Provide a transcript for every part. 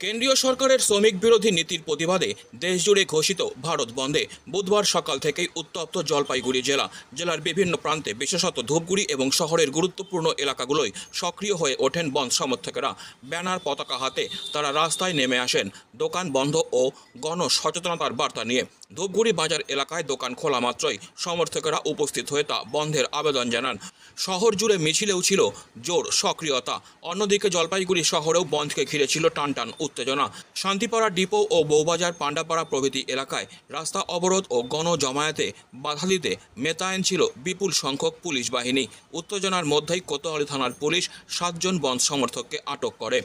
কেন্দ্রীয় সরকারের শ্রমিক বিরোধী নীতির প্রতিবাদে দেশজুড়ে ঘোষিত ভারত বন্ধে বুধবার সকাল থেকেই উত্তপ্ত জলপাইগুড়ি জেলা, জেলার বিভিন্ন প্রান্তে বিশেষত ধূপগুড়ি এবং শহরের গুরুত্বপূর্ণ এলাকাগুলোয় সক্রিয় হয়ে ওঠেন বন্ধ সমর্থকেরা। ব্যানার পতাকা হাতে তারা রাস্তায় নেমে আসেন। দোকান বন্ধ ও গণ সচেতনতার বার্তা নিয়ে। ধূপগুড়ি বাজার এলাকায় দোকান খোলা মাত্রই সমর্থকেরা উপস্থিত হয়ে তা বন্ধের আবেদন জানান। শহর জুড়ে মিছিলেও ছিল জোর সক্রিয়তা। অন্যদিকে জলপাইগুড়ি শহরেও বন্ধকে ঘিরে ছিল টানটান উত্তেজনা শান্তিপাড়া ডিপো ও বৌবাজার পাণ্ডাপাড়া প্রভৃতি এলাকায় রাস্তা অবরোধ ও গণ জমায়েতে বাধা দিতে মেতায়েন ছিল বিপুল সংখ্যক পুলিশ বাহিনী। উত্তেজনার মধ্যেই কোতোয়ালি থানার পুলিশ সাতজন বন্ধ সমর্থককে আটক করে।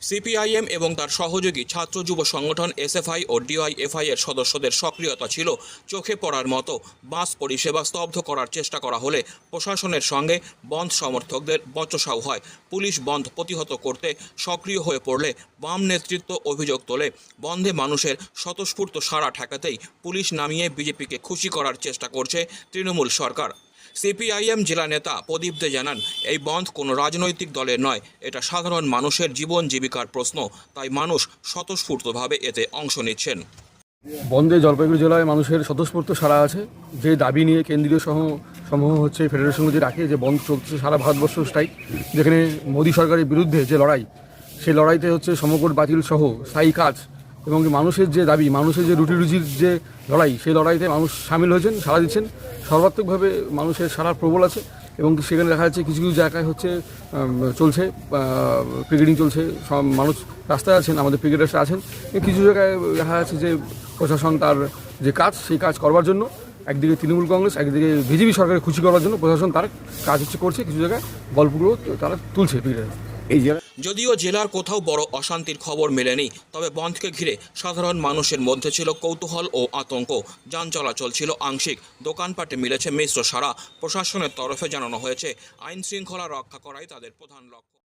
সিপিআইএম এবং তার সহযোগী ছাত্র যুব সংগঠন এসএফআই ও ডিওয়াইএফআই এর সদস্যদের সক্রিয়তা ছিল চোখে পড়ার মতো। বাস পরিষেবা স্তব্ধ করার চেষ্টা করা হলে প্রশাসনের সঙ্গে বন্ধ সমর্থকদের বচসাও হয়। পুলিশ বন্ধ প্রতিহত করতে সক্রিয় হয়ে পড়লে বাম নেতৃত্ব অভিযোগ তোলে, বন্ধে মানুষের স্বতঃস্ফূর্ত সাড়া ঠেকাতেই পুলিশ নামিয়ে বিজেপিকে খুশি করার চেষ্টা করছে তৃণমূল সরকার। সিপিআইএম জেলা নেতা প্রদীপ দে জানান, এই বন্ধ কোনো রাজনৈতিক দলের নয়। এটা সাধারণ মানুষের জীবন জীবিকার প্রশ্ন। তাই মানুষ স্বতঃস্ফূর্তভাবে এতে অংশ নিচ্ছেন। বন্ধে জলপাইগুড়ি জেলায় মানুষের স্বতঃস্ফূর্ত সারা আছে। যে দাবি নিয়ে কেন্দ্রীয় সহ সমূহ হচ্ছে ফেডারেশন যে রাখে যে বন্ধ চলছে সারা ভারতবর্ষ স্ট্রাইক যেখানে মোদী সরকারের বিরুদ্ধে যে লড়াই, সেই লড়াইতে হচ্ছে সমকট বাতিল সহ স্থায়ী কাজ। এবং মানুষের যে দাবি, মানুষের যে রুটি রুজির যে লড়াই, সেই লড়াইতে মানুষ সামিল হয়েছেন, সাড়া দিচ্ছেন। সর্বাত্মকভাবে মানুষের সারা প্রবল আছে এবং সেখানে দেখা যাচ্ছে কিছু কিছু জায়গায় হচ্ছে চলছে পিকেটিং চলছে, সব মানুষ রাস্তায় আছেন, আমাদের পিকেটার্স আছেন। কিছু জায়গায় দেখা যাচ্ছে যে প্রশাসন তার যে কাজ, সেই কাজ করবার জন্য, একদিকে তৃণমূল কংগ্রেস, একদিকে বিজেপি সরকারের খুশি করার জন্য প্রশাসন তার কাজ হচ্ছে করছে, কিছু জায়গায় গল্পগুলো তারা তুলছে পিকেটার্স যদিও জেলার কোথাও বড় অশান্তির খবর মেলেনি, তবে বন্ধকে ঘিরে সাধারণ মানুষের মধ্যে ছিল কৌতূহল ও আতঙ্ক। যান চলাচল ছিল আংশিক। দোকানপাটে মিলেছে মিশ্র সারা প্রশাসনের তরফে জানানো হয়েছে আইন শৃঙ্খলা রক্ষা করাই তাদের প্রধান লক্ষ্য।